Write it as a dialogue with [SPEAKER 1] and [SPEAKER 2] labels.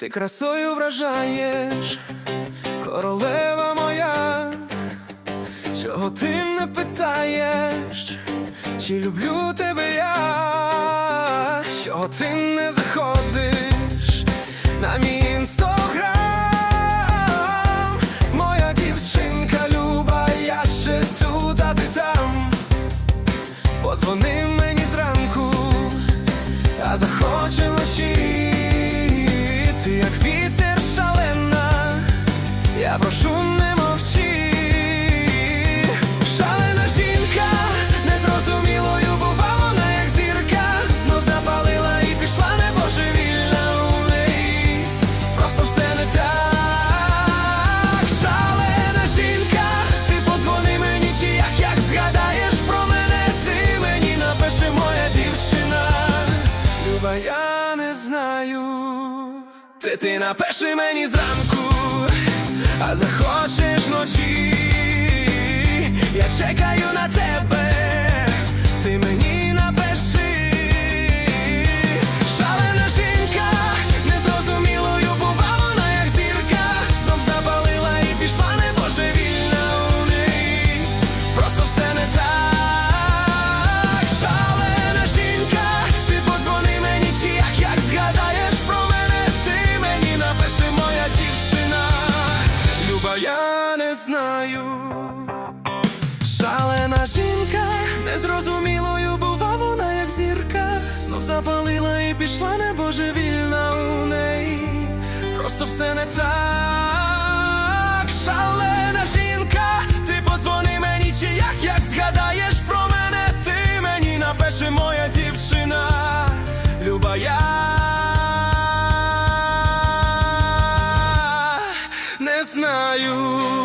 [SPEAKER 1] Ти красою вражаєш, королева моя, чого ти не питаєш, чи люблю тебе я, чого ти не заходиш на мій інстаграм, моя дівчинка люба, я ще тут, ти там. Подзвони мені зранку, а захоче Ти ти напиши мені зранку, а захочеш вночі. Знаю. Шалена жінка, незрозумілою бува вона як зірка, знов запалила і пішла небожевільна у неї. Просто все не так. Шалена жінка, ти подзвони мені, чи як, як згадаєш про мене, ти мені напиши моя дівчина, люба я не знаю.